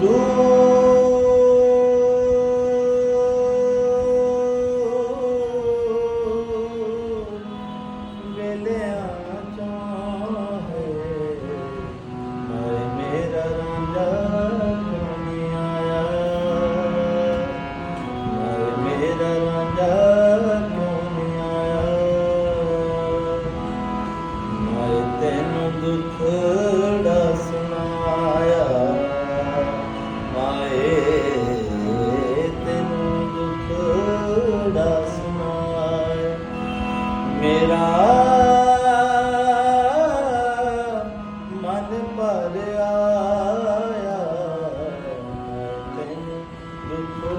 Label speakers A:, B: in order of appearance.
A: do ਮੇਰਾ ਮਨ ਭਰਿਆ ਤੈਨੂੰ ਦੁੱਖ